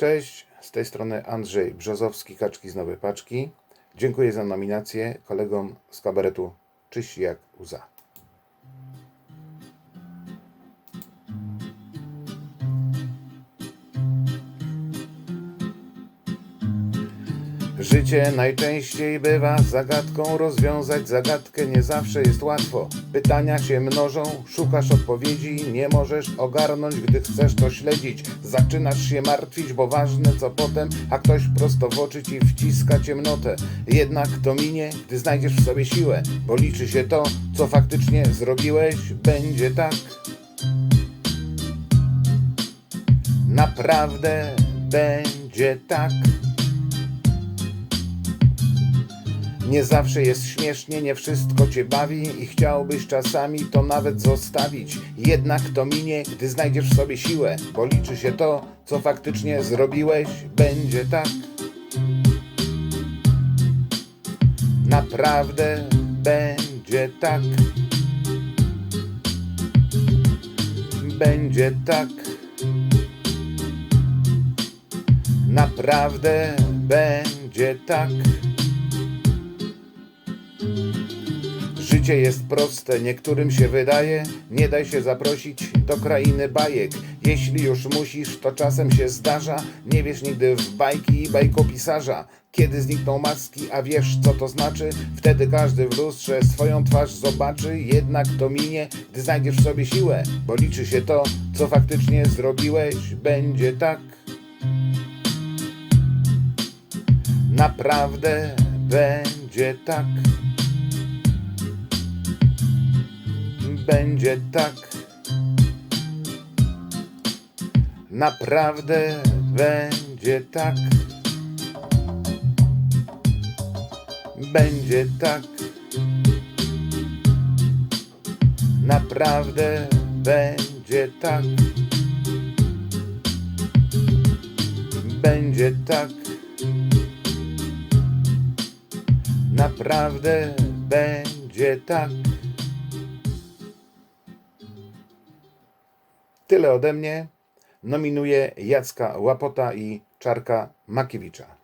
Cześć, z tej strony Andrzej Brzozowski, Kaczki z Nowej Paczki. Dziękuję za nominację kolegom z kabaretu Czyści jak łza. Życie najczęściej bywa zagadką, rozwiązać zagadkę nie zawsze jest łatwo. Pytania się mnożą, szukasz odpowiedzi, nie możesz ogarnąć, gdy chcesz to śledzić. Zaczynasz się martwić, bo ważne co potem, a ktoś prosto w oczy ci wciska ciemnotę. Jednak to minie, gdy znajdziesz w sobie siłę, bo liczy się to, co faktycznie zrobiłeś, będzie tak. Naprawdę będzie tak. Nie zawsze jest śmiesznie, nie wszystko cię bawi i chciałbyś czasami to nawet zostawić. Jednak to minie, gdy znajdziesz w sobie siłę, bo liczy się to, co faktycznie zrobiłeś, będzie tak. Naprawdę będzie tak. Będzie tak. Naprawdę będzie tak. Życie jest proste, niektórym się wydaje, nie daj się zaprosić do krainy bajek. Jeśli już musisz, to czasem się zdarza, nie wiesz nigdy w bajki i bajkopisarza. Kiedy znikną maski, a wiesz co to znaczy, wtedy każdy w lustrze swoją twarz zobaczy, jednak to minie, gdy znajdziesz w sobie siłę, bo liczy się to, co faktycznie zrobiłeś, będzie tak. Naprawdę będzie tak. Będzie tak. Naprawdę będzie tak. Będzie tak. Naprawdę będzie tak. Będzie tak. Naprawdę będzie tak. Tyle ode mnie. Nominuję Jacka Łapota i Czarka Makiewicza.